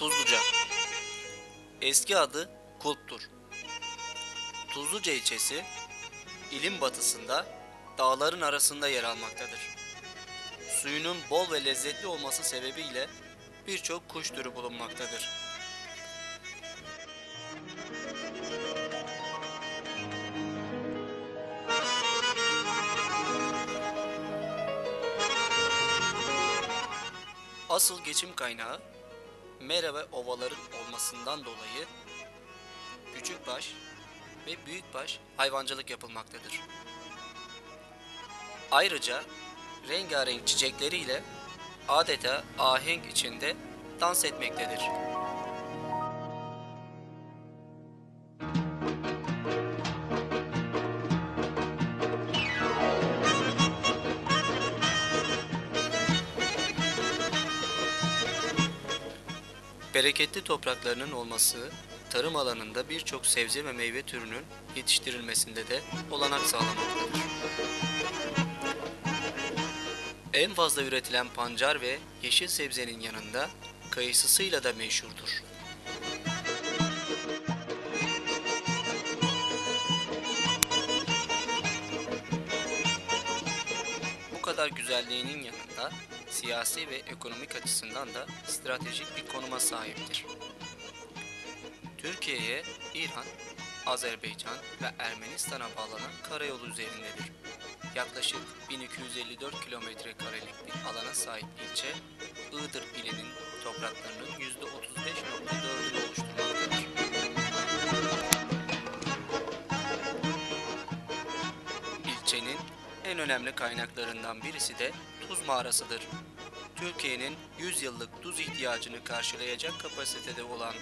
Tuzluca Eski adı Kulp'tur. Tuzluca ilçesi, ilin batısında, dağların arasında yer almaktadır. Suyunun bol ve lezzetli olması sebebiyle birçok kuş türü bulunmaktadır. Asıl geçim kaynağı mera ve ovaların olmasından dolayı küçükbaş ve büyükbaş hayvancılık yapılmaktadır. Ayrıca rengarenk çiçekleriyle adeta ahenk içinde dans etmektedir. Bereketli topraklarının olması, tarım alanında birçok sebze ve meyve türünün yetiştirilmesinde de olanak sağlamaktadır. En fazla üretilen pancar ve yeşil sebzenin yanında kayısısıyla da meşhurdur. Bu kadar güzelliğinin yanında siyasi ve ekonomik açısından da stratejik bir konuma sahiptir. Türkiye'ye İran, Azerbaycan ve Ermenistan'a bağlanan karayolu üzerindedir. Yaklaşık 1254 kilometre karelik bir alana sahip ilçe, Iğdır ilinin topraklarının %35.4'ünü oluşturmaktadır. İlçenin en önemli kaynaklarından birisi de tuz mağarasıdır. Türkiye'nin 100 yıllık tuz ihtiyacını karşılayacak kapasitede olan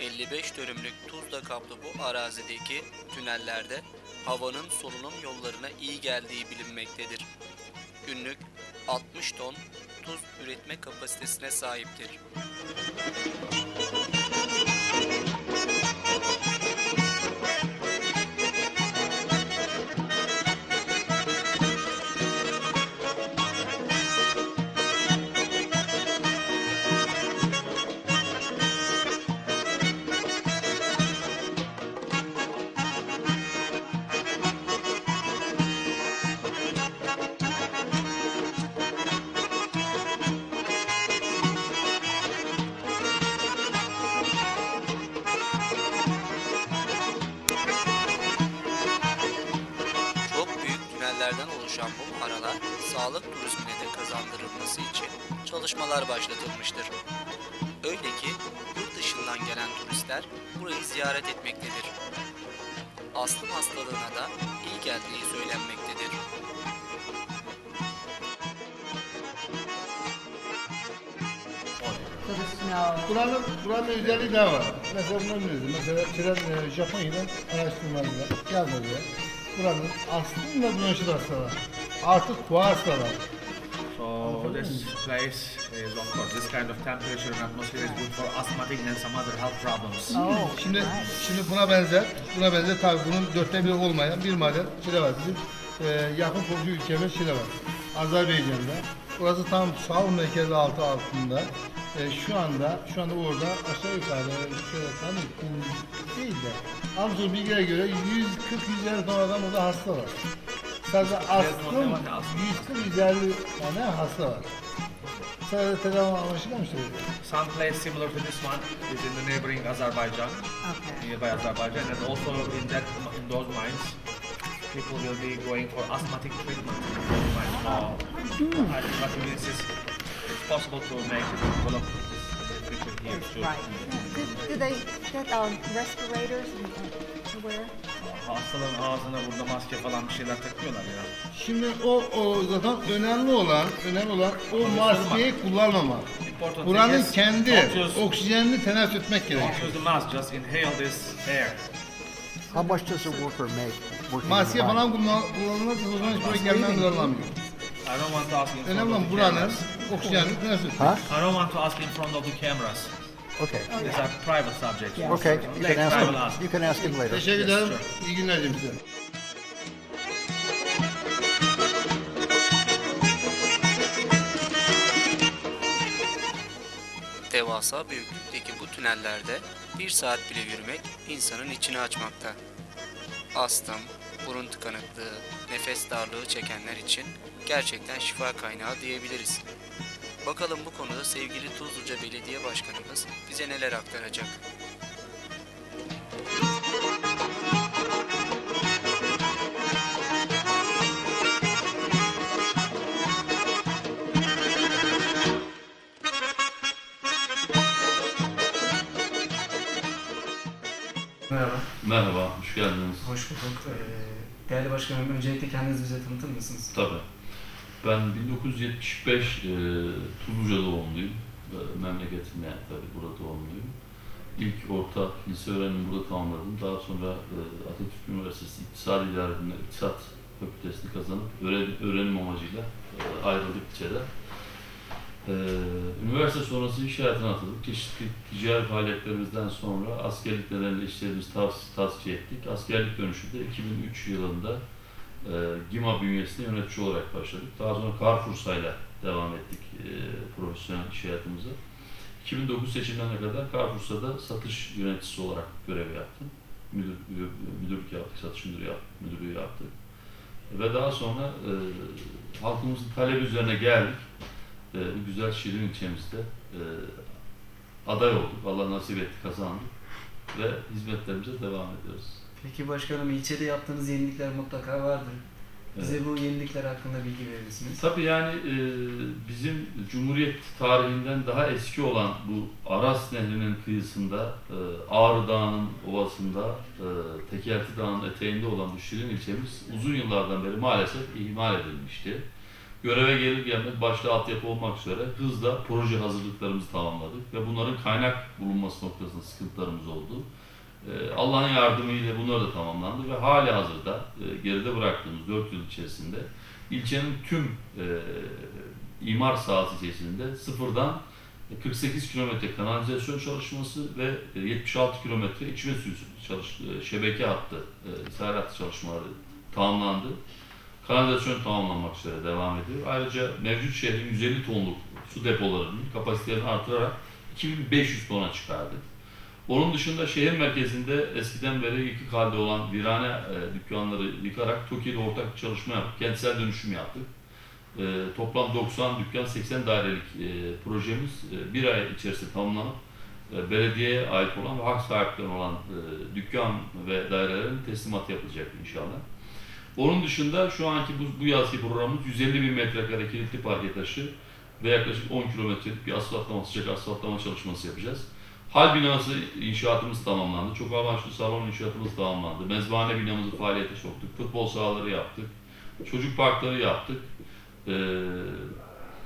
55 dönümlük tuzla kaplı bu arazideki tünellerde havanın solunum yollarına iyi geldiği bilinmektedir. Günlük 60 ton tuz üretme kapasitesine sahiptir. Turizmine de kazandırılması için çalışmalar başlatılmıştır. Öyle ki yurt dışından gelen turistler burayı ziyaret etmektedir. Astım hastalığına da iyi geldiği söylenmektedir. Buranın, buranın özelliği ne var? Mesela bunun özelliği. Mesela tren e, Japonya'dan araştırmacılar gelmediler. Buranın aslında bulaşır hastalar. Artık var. So this place is of course this kind of temperature and atmosphere is good for asthmatic and some other health problems. Oh, Şimdi nice. şimdi buna benzer, buna benzer tabii bunun dörtte biri olmayan bir model Şile var. Bizim e, yakın komşu ülkemiz Şile var. Azerbaycan'da. Burası tam sağ merkezi altı altında. E, şu anda şu anda orada aşağı yukarı şöyle tam değil de Amca bilgiye göre 140-150 ton adam orada hasta var. Sadece astım 140-150 tane hasta var. Sadece tedavi amaçlı mı söylüyor? Some place similar to this one is in the neighboring Azerbaijan, Okay. nearby Azerbaijan, and also in that in those mines, people will be going for asthmatic treatment. in those mines. I think what it is it's possible to make it develop this in here too. Right. Do, do they get um, respirators and, to wear? Hastaların ağzına burada maske falan bir şeyler takıyorlar ya. Şimdi o, o zaten önemli olan, önemli olan o maskeyi kullanmamak. Important thing Buranın is kendi don't use, oksijenini teneffüs etmek don't gerekiyor. use the mask, just inhale this air. How much does a worker make working in Maske falan kullan- o zaman hiç buraya gelmem kullanılamıyor. I don't want to ask in front Önemli of olan the buranın cameras. oksijenini teneffüs etmek. Huh? I don't want to ask in front of the cameras. Okay. These are private subjects. Okay. You can ask him. You can ask him later. Teşekkür Yes, ederim. İyi günler size. Devasa büyüklükteki bu tünellerde bir saat bile yürümek insanın içini açmakta. Astım, burun tıkanıklığı, nefes darlığı çekenler için gerçekten şifa kaynağı diyebiliriz. Bakalım bu konuda sevgili Tuzluca Belediye Başkanımız bize neler aktaracak. Merhaba, Merhaba, hoş geldiniz. hoş bulduk. Ee, değerli başkanım, öncelikle kendinizi bize tanıtır mısınız? Tabii. Ben 1975 e, Tuzluca doğumluyum. E, memleketim yani tabii burada doğumluyum. İlk orta lise öğrenimi burada tamamladım. Daha sonra e, Atatürk Üniversitesi İktisadi İdaresi'nde İktisat Fakültesini kazanıp öğren- öğrenim amacıyla e, ayrıldık içeri. Ee, üniversite sonrası iş hayatına atıldık. Çeşitli ticari faaliyetlerimizden sonra askerlik nedeniyle işlerimizi tavs- tavsiye ettik. Askerlik dönüşünde 2003 yılında e, GİMA bünyesinde yönetici olarak başladık. Daha sonra Carrefour'sayla devam ettik e, profesyonel iş hayatımıza. 2009 seçimlerine kadar Carrefour'da satış yöneticisi olarak görev yaptım. Müdür, müdürlük yaptık, satış müdürü yap, müdürlüğü yaptık. Ve daha sonra e, halkımızın talebi üzerine geldik e, bu güzel Şirin ilçemizde e, aday olduk. Allah nasip etti kazandık ve hizmetlerimize devam ediyoruz. Peki başkanım, ilçede yaptığınız yenilikler mutlaka vardır. Bize bu yenilikler hakkında bilgi verir misiniz? Tabii yani e, bizim Cumhuriyet tarihinden daha eski olan bu Aras Nehri'nin kıyısında e, Ağrı Dağı'nın ovasında e, Tekerti Dağı'nın eteğinde olan bu Şirin ilçemiz uzun yıllardan beri maalesef ihmal edilmişti. Göreve gelir gelmez başta altyapı olmak üzere hızla proje hazırlıklarımızı tamamladık ve bunların kaynak bulunması noktasında sıkıntılarımız oldu. Ee, Allah'ın yardımıyla bunlar da tamamlandı ve hali hazırda e, geride bıraktığımız 4 yıl içerisinde ilçenin tüm e, imar sahası içerisinde sıfırdan 48 kilometre kanalizasyon çalışması ve e, 76 kilometre içme suyu çalış, e, şebeke hattı, e, ishal çalışmaları tamamlandı. Kanalizasyon tamamlanmak üzere devam ediyor. Ayrıca mevcut şehrin 150 tonluk su depolarının kapasitelerini artırarak 2500 tona çıkardık. Onun dışında şehir merkezinde eskiden beri yıkık halde olan virane e, dükkanları yıkarak TOKİ ile ortak bir çalışma yaptık. Kentsel dönüşüm yaptık. E, toplam 90 dükkan 80 dairelik e, projemiz e, bir ay içerisinde tamamlanıp e, belediyeye ait olan ve hak sahiplerine olan e, dükkan ve dairelerin teslimatı yapılacak inşallah. Onun dışında şu anki bu, bu yazki programımız 150 bin metrekare kilitli parke taşı ve yaklaşık 10 kilometrelik bir asfaltlama, sıcak asfaltlama çalışması yapacağız. Hal binası inşaatımız tamamlandı. Çok amaçlı salon inşaatımız tamamlandı. Mezbahane binamızı faaliyete soktuk. Futbol sahaları yaptık. Çocuk parkları yaptık. Ee,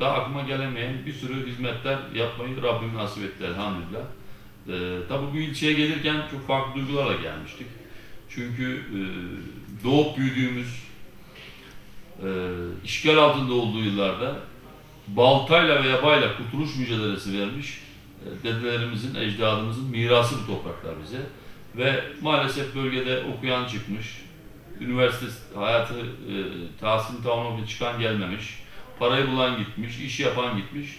daha aklıma gelemeyen bir sürü hizmetler yapmayı Rabbim nasip etti elhamdülillah. Ee, tabii bu ilçeye gelirken çok farklı duygularla gelmiştik. Çünkü e, doğup büyüdüğümüz, e, işgal altında olduğu yıllarda baltayla ve yabayla kurtuluş mücadelesi vermiş dedelerimizin, ecdadımızın mirası bu topraklar bize. Ve maalesef bölgede okuyan çıkmış, üniversite hayatı e, tahsilini tamamlamak çıkan gelmemiş, parayı bulan gitmiş, iş yapan gitmiş.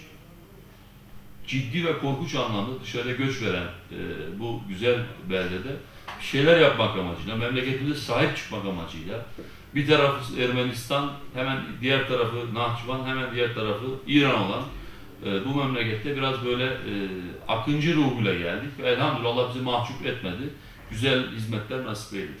Ciddi ve korkunç anlamda dışarıya göç veren e, bu güzel beldede şeyler yapmak amacıyla, memleketimize sahip çıkmak amacıyla bir tarafı Ermenistan, hemen diğer tarafı Nahçıvan, hemen diğer tarafı İran olan e, bu memlekette biraz böyle e, akıncı ruhuyla geldik ve elhamdülillah Allah bizi mahcup etmedi. Güzel hizmetler nasip eyledi.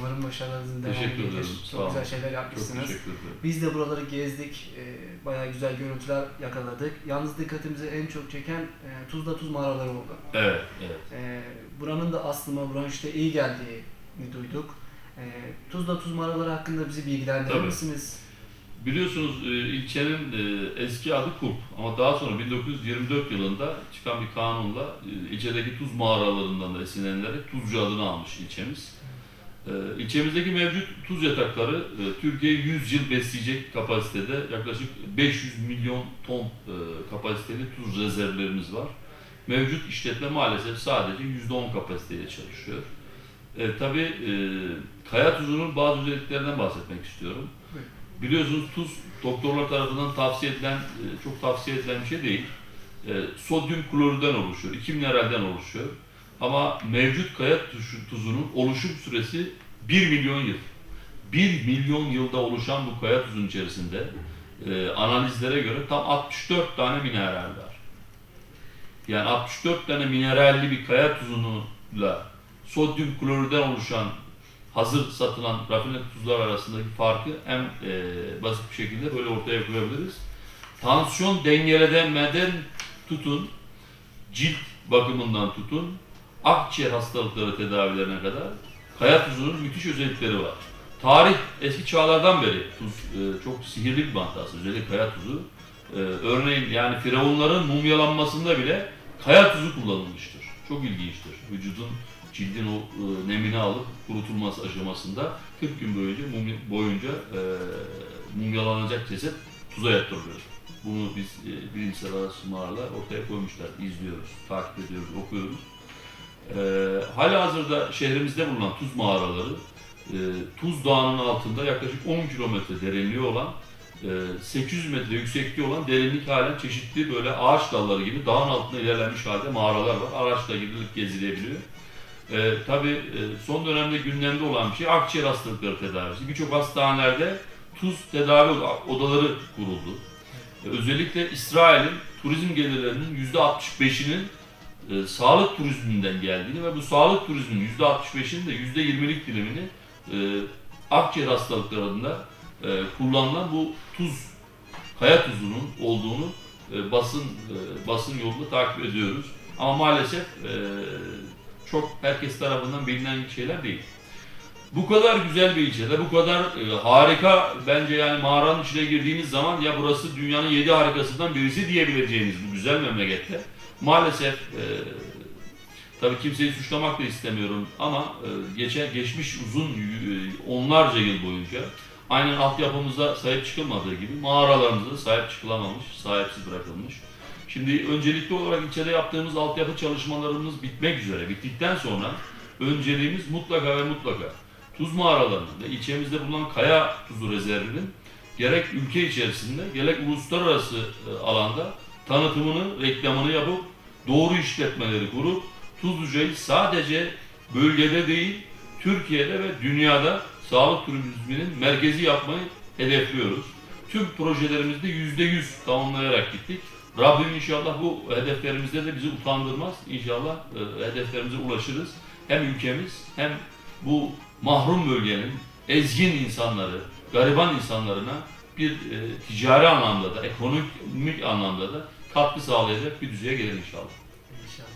Umarım başarılarınızın devamı Teşekkür gelir. ederim. Sağ Çok olun. güzel şeyler Çok yapmışsınız. teşekkür ederim. Biz de buraları gezdik, e, bayağı güzel görüntüler yakaladık. Yalnız dikkatimizi en çok çeken e, Tuzla Tuz mağaraları oldu. Evet, evet. E, buranın da aslıma, buranın işte iyi geldiğini duyduk. E, Tuzla Tuz mağaraları hakkında bizi bilgilendirir misiniz? Biliyorsunuz e, ilçenin e, eski adı Kurp ama daha sonra 1924 yılında çıkan bir kanunla e, ilçedeki tuz mağaralarından da esinlenilerek Tuzcu adını almış ilçemiz. E, mevcut tuz yatakları e, Türkiye'yi 100 yıl besleyecek kapasitede yaklaşık 500 milyon ton kapasiteli tuz rezervlerimiz var. Mevcut işletme maalesef sadece %10 kapasiteyle çalışıyor. E, tabii e, kaya tuzunun bazı özelliklerinden bahsetmek istiyorum. Biliyorsunuz tuz doktorlar tarafından tavsiye edilen, e, çok tavsiye edilen bir şey değil. e, sodyum klorürden oluşuyor, iki mineralden oluşuyor. Ama mevcut kaya tuzu- tuzunun oluşum süresi 1 milyon yıl. 1 milyon yılda oluşan bu kaya tuzun içerisinde e, analizlere göre tam 64 tane mineral var. Yani 64 tane mineralli bir kaya tuzunuyla sodyum klorürden oluşan hazır satılan rafine tuzlar arasındaki farkı en e, basit bir şekilde böyle ortaya koyabiliriz. Tansiyon dengelemeden tutun, cilt bakımından tutun, akciğer hastalıkları tedavilerine kadar kaya tuzunun müthiş özellikleri var. Tarih eski çağlardan beri tuz e, çok sihirli bir aslında özellikle kaya tuzu. E, örneğin yani firavunların mumyalanmasında bile kaya tuzu kullanılmıştır. Çok ilginçtir. Vücudun cildin o e, nemini alıp kurutulması aşamasında 40 gün boyunca mumya- boyunca e, mumyalanacak ceset tuza yatırılıyor. Bunu biz e, bilimsel araştırmalarla ortaya koymuşlar. İzliyoruz, takip ediyoruz, okuyoruz. E, hala hazırda şehrimizde bulunan tuz mağaraları e, Tuz Dağı'nın altında yaklaşık 10 kilometre derinliği olan e, 800 metre yüksekliği olan derinlik halen çeşitli böyle ağaç dalları gibi dağın altında ilerlenmiş halde mağaralar var. Araçla gidilip gezilebiliyor. E, tabii e, son dönemde gündemde olan bir şey akciğer hastalıkları tedavisi. Birçok hastanelerde tuz tedavi oda- odaları kuruldu. E, özellikle İsrail'in turizm gelirlerinin %65'inin e, sağlık turizminden geldiğini ve bu sağlık turizminin %65'inin de %20'lik dilimini e, akciğer hastalıklarında e, kullanılan bu tuz, kaya tuzunun olduğunu e, basın e, basın yolunda takip ediyoruz. Ama maalesef e, çok herkes tarafından bilinen şeyler değil. Bu kadar güzel bir ilçede, bu kadar e, harika bence yani mağaranın içine girdiğiniz zaman ya burası dünyanın yedi harikasından birisi diyebileceğiniz bu güzel memlekette maalesef e, tabii kimseyi suçlamak da istemiyorum ama e, geçen geçmiş uzun e, onlarca yıl boyunca aynen altyapımıza sahip çıkılmadığı gibi mağaralarımıza sahip çıkılamamış, sahipsiz bırakılmış. Şimdi öncelikli olarak ilçede yaptığımız altyapı çalışmalarımız bitmek üzere. Bittikten sonra önceliğimiz mutlaka ve mutlaka tuz mağaralarının ve ilçemizde bulunan kaya tuzu rezervinin gerek ülke içerisinde gerek uluslararası e, alanda tanıtımını, reklamını yapıp doğru işletmeleri kurup Tuzluca'yı sadece bölgede değil Türkiye'de ve dünyada sağlık turizminin merkezi yapmayı hedefliyoruz. Tüm projelerimizde yüzde yüz tamamlayarak gittik. Rabbim inşallah bu hedeflerimizde de bizi utandırmaz. İnşallah e, hedeflerimize ulaşırız. Hem ülkemiz hem bu mahrum bölgenin ezgin insanları, gariban insanlarına bir e, ticari anlamda da, ekonomik anlamda da katkı sağlayacak bir düzeye gelir inşallah. İnşallah.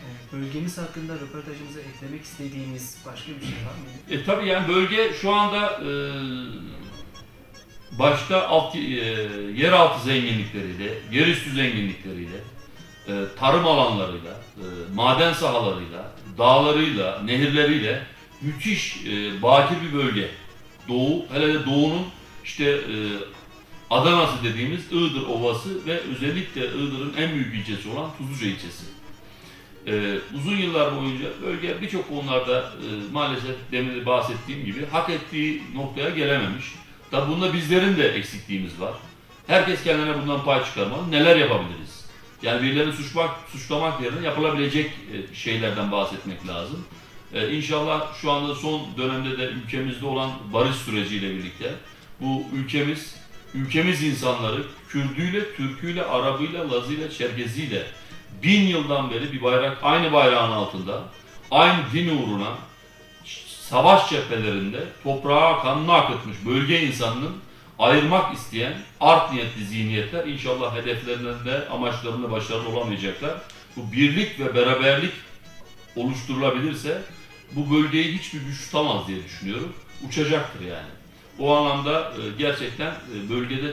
Ee, bölgemiz hakkında röportajımıza eklemek istediğiniz başka bir şey var mı? E, tabii yani bölge şu anda e, başta alt, e, yeraltı zenginlikleriyle, yerüstü zenginlikleriyle, e, tarım alanlarıyla, e, maden sahalarıyla, dağlarıyla, nehirleriyle müthiş e, bakir bir bölge. Doğu, hele de doğunun işte e, Adana'sı dediğimiz Iğdır Ovası ve özellikle Iğdır'ın en büyük ilçesi olan Tuzluca ilçesi. Ee, uzun yıllar boyunca bölge birçok konularda e, maalesef demin de bahsettiğim gibi hak ettiği noktaya gelememiş. Tabi bunda bizlerin de eksikliğimiz var. Herkes kendine bundan pay çıkarmalı. Neler yapabiliriz? Yani birilerini suçmak, suçlamak yerine yapılabilecek e, şeylerden bahsetmek lazım. Ee, inşallah şu anda son dönemde de ülkemizde olan barış süreciyle birlikte bu ülkemiz, ülkemiz insanları Kürdüyle, Türküyle, Arabıyla, Lazıyla, Çerkeziyle bin yıldan beri bir bayrak aynı bayrağın altında aynı din uğruna savaş cephelerinde toprağa kanını akıtmış bölge insanının ayırmak isteyen art niyetli zihniyetler inşallah hedeflerinde amaçlarında başarılı olamayacaklar. Bu birlik ve beraberlik oluşturulabilirse bu bölgeyi hiçbir güç tutamaz diye düşünüyorum. Uçacaktır yani. O anlamda e, gerçekten e, bölgede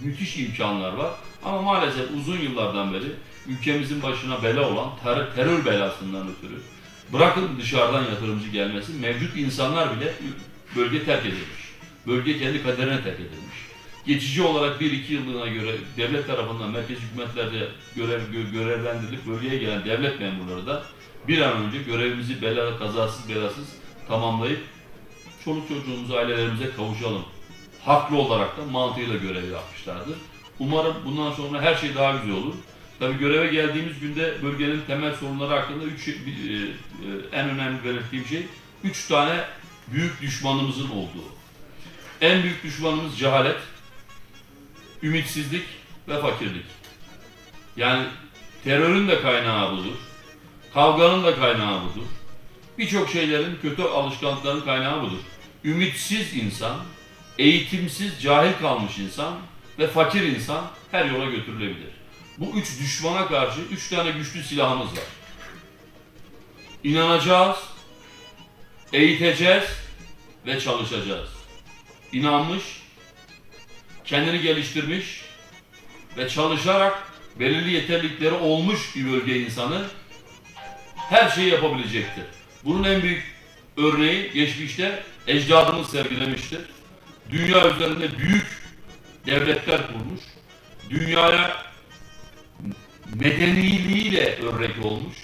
müthiş imkanlar var. Ama maalesef uzun yıllardan beri ülkemizin başına bela olan ter- terör belasından ötürü bırakın dışarıdan yatırımcı gelmesi mevcut insanlar bile bölge terk edilmiş. Bölge kendi kaderine terk edilmiş. Geçici olarak 1-2 yıllığına göre devlet tarafından merkez hükümetlerde görev, gö- görevlendirilip bölgeye gelen devlet memurları da bir an önce görevimizi bela, kazasız belasız tamamlayıp çoluk çocuğumuza, ailelerimize kavuşalım. Haklı olarak da mantığıyla görev yapmışlardır. Umarım bundan sonra her şey daha güzel olur. Tabii göreve geldiğimiz günde bölgenin temel sorunları hakkında üç, e, e, en önemli belirttiğim şey üç tane büyük düşmanımızın olduğu. En büyük düşmanımız cehalet, ümitsizlik ve fakirlik. Yani terörün de kaynağı budur. Kavganın da kaynağı budur. Birçok şeylerin, kötü alışkanlıkların kaynağı budur. Ümitsiz insan, eğitimsiz, cahil kalmış insan ve fakir insan her yola götürülebilir. Bu üç düşmana karşı üç tane güçlü silahımız var. İnanacağız, eğiteceğiz ve çalışacağız. İnanmış, kendini geliştirmiş ve çalışarak belirli yeterlilikleri olmuş bir bölge insanı her şeyi yapabilecektir. Bunun en büyük örneği geçmişte ecdadımız sergilemiştir. Dünya üzerinde büyük devletler kurmuş. Dünyaya medeniliğiyle örnek olmuş.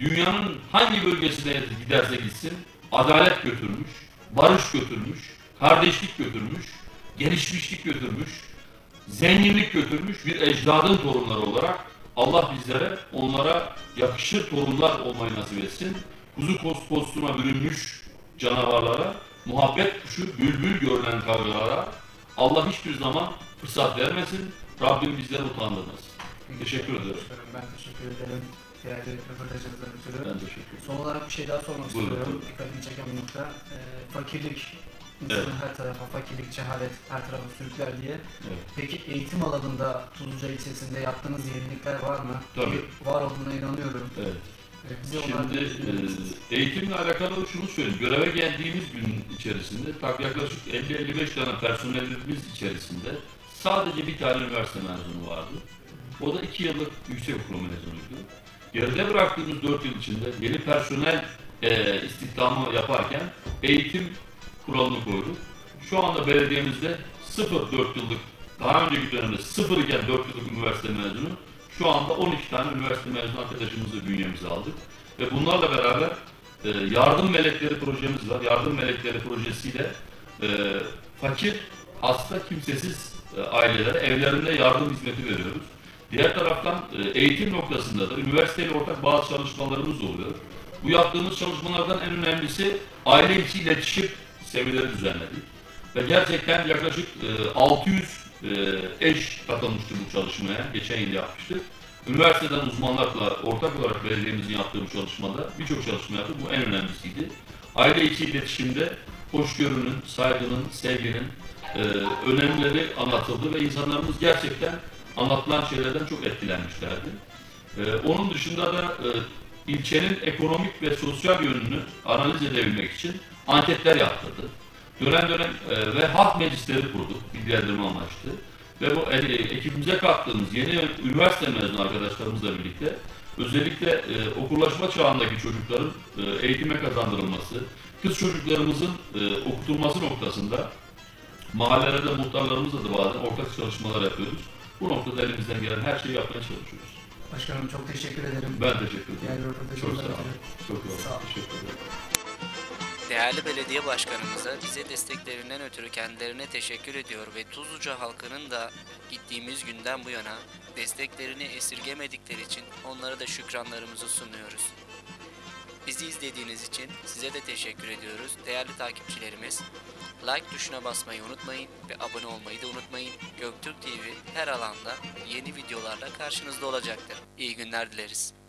Dünyanın hangi bölgesine giderse gitsin adalet götürmüş, barış götürmüş, kardeşlik götürmüş, gelişmişlik götürmüş, zenginlik götürmüş bir ecdadın torunları olarak Allah bizlere onlara yakışır torunlar olmayı nasip etsin. Kuzu kos- postuna bürünmüş canavarlara, muhabbet kuşu bülbül görünen kavgalara Allah hiçbir zaman fırsat vermesin. Rabbim bizleri utandırmasın. Teşekkür ederim. Ben teşekkür ederim. Değerli röportajınızdan ötürü. Ben teşekkür ederim. Son olarak bir şey daha sormak Buyurun. istiyorum. Dikkatimi çeken bir nokta. Ee, fakirlik. Evet. her tarafa, fakirlik, cehalet her tarafa sürükler diye. Evet. Peki eğitim alanında Tuzluca ilçesinde yaptığınız yenilikler var mı? Tabii. Ki Var olduğuna inanıyorum. Evet. Ee, Bize Şimdi e, eğitimle alakalı şunu söyleyeyim. Göreve geldiğimiz gün içerisinde tak yaklaşık 50-55 tane personelimiz içerisinde sadece bir tane üniversite mezunu vardı. O da 2 yıllık yüksek okul mezunuydu. Geride bıraktığımız 4 yıl içinde yeni personel e, istihdamı yaparken eğitim kuralını koyduk. Şu anda belediyemizde 0-4 yıllık, daha önceki dönemde 0 iken 4 yıllık üniversite mezunu, şu anda 12 tane üniversite mezunu arkadaşımızı bünyemize aldık. Ve bunlarla beraber e, yardım melekleri projemiz var. Yardım melekleri projesiyle e, fakir, hasta, kimsesiz e, ailelere evlerinde yardım hizmeti veriyoruz. Diğer taraftan e, eğitim noktasında da üniversiteyle ortak bazı çalışmalarımız oluyor. Bu yaptığımız çalışmalardan en önemlisi aile içi iletişim seminerleri düzenledik. Ve gerçekten yaklaşık e, 600 e, eş katılmıştı bu çalışmaya. Geçen yıl yapmıştık. Üniversiteden uzmanlarla ortak olarak belediyemizin yaptığı bu çalışmada birçok çalışma yaptık. Bu en önemlisiydi. Aile içi iletişimde hoşgörünün, saygının, sevginin e, önemleri anlatıldı ve insanlarımız gerçekten anlatılan şeylerden çok etkilenmişlerdi. E, onun dışında da e, ilçenin ekonomik ve sosyal yönünü analiz edebilmek için anketler yaptırdı. Dönem dönem e, ve halk meclisleri kurduk bilgilendirme amaçlı. Ve bu e, ekibimize kattığımız yeni üniversite mezunu arkadaşlarımızla birlikte özellikle e, okullaşma çağındaki çocukların e, eğitime kazandırılması, kız çocuklarımızın e, okutulması noktasında mahallelerde muhtarlarımızla da bazen ortak çalışmalar yapıyoruz. Bu noktada elimizden gelen her şeyi yapmaya çalışıyoruz. Başkanım çok teşekkür ederim. Ben teşekkür ederim. Değerli Çok sağ olun. Çok sağ Sağ olun. olun. Teşekkür ederim. Değerli belediye başkanımıza bize desteklerinden ötürü kendilerine teşekkür ediyor ve Tuzluca halkının da gittiğimiz günden bu yana desteklerini esirgemedikleri için onlara da şükranlarımızı sunuyoruz. Bizi izlediğiniz için size de teşekkür ediyoruz. Değerli takipçilerimiz, like tuşuna basmayı unutmayın ve abone olmayı da unutmayın. Göktürk TV her alanda yeni videolarla karşınızda olacaktır. İyi günler dileriz.